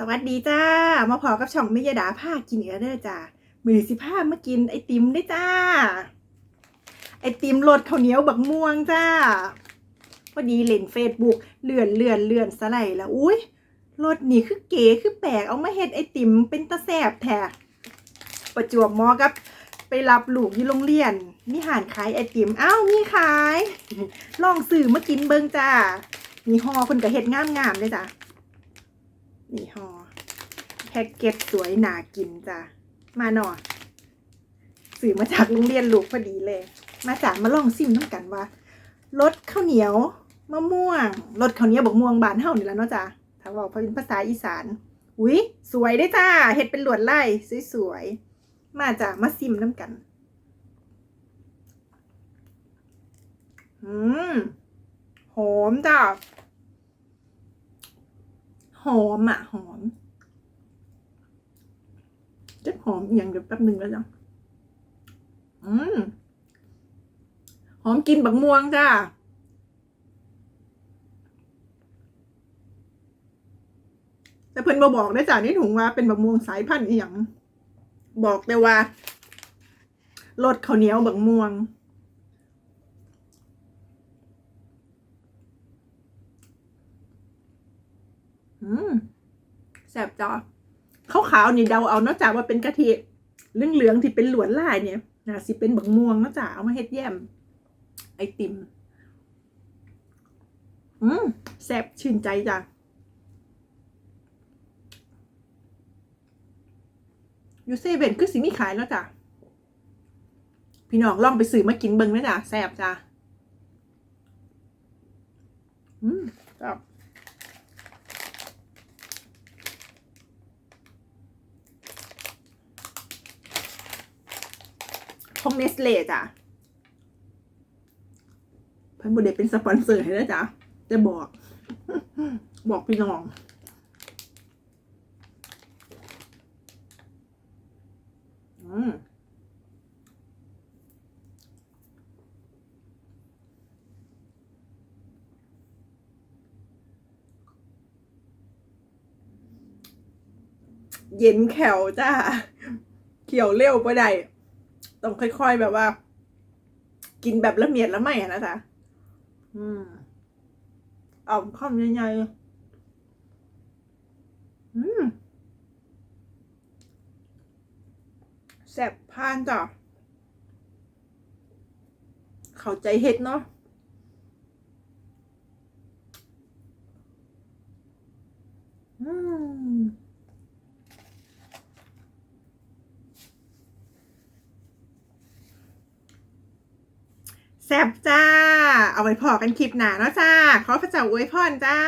สวัสดีจ้า มาพอกับช่องมิยดาผ้ากินเอเด้อจ้ามือสิผ้ามากินไอติมได้จ้า ไอติมรสข้าวเหนียวบักม่วงจ้าพอดีเล่นเฟซบุ๊กเลื่อนเลื่อนเลื่อนสไลด์แล้วอุ้ยรสนี่คือเก๋คือแปลกเอามาเฮ็ดไอติมเป็นตะแสบแท้ประจวบมอกับ ไปรับลูกอยู่โรงเรียนมีหานขายไอติมอ้าวมีขาย ลองสื่อมากินเบิงจ้ามีห่อเพิ่นก็เฮ็ดงามๆเลยจ้ะ นี่ห่อแพ็กเกจสวยหนากินจ้ะ มาหน่อยสื่อมาจากโรงเรียนลูกพอดีเลย มาจากมาลองซิมน้ำกันว่ารสข้าวเหนียวมะม่วงรสข้าวเหนียวบกม่วงบานเฮานี่แล้วเนาะจ้ะถ้าบอกเป็นภาษาอีสานอุ้ยสวยได้จ้าเฮ็ดเป็นหลวดลายสวยๆ มาจ้ะมาซิมน้ำกันอืมหอมจ้ะ อมอะหอม จะหอมอย่างเดี๋ยวแป๊บหนึ่งแล้วจ้ะอืมหอมกลินบักม่วงจ้าแต่เพิ่นมาบอกได้จ้ะนี่ถุงว่าเป็นบักม่วงสายพันธุ์อีหยังบอกแต่ว่า รสข้าวเหนียวบักม่วง อืมแซ่บจ้าขาวนี่เดาเอาเนอกจากว่าเป็นกะทิเหลืองๆที่เป็นหลวนลายเนี่ยนะสิเป็นบักม่วงเนอกจากเอามาเฮ็ดแยมไอติม อืมแซ่บชื่นใจจ้ะยูเซเว่นคือสิมีขายแล้วจ้ะพี่น้องลองไปซื้อมากินเบิ่งนะจ้ะแซ่บจ้ะอืมจ้ะ ของเนสเล่จ้ะพิ่นบุเดเป็นสปอนเซอร์ให้แล้วจ้ะจะบอก บอกพี่น้องอืมเย็นแขวจ้า เขียวเร็วไปได้ ต้องค่อยๆแบบว่า กินแบบละเมียดละไม่อะนะจ๊ะอืมเอาข้าวใหญ่ๆอืมแซ่บพานจ้ะเข้าใจเฮ็ดเนาะอืม แซบจ้า เอาไว้พอกันคลิปหนาเนาะจ้า ขอพระเจ้าอวยพรจ้า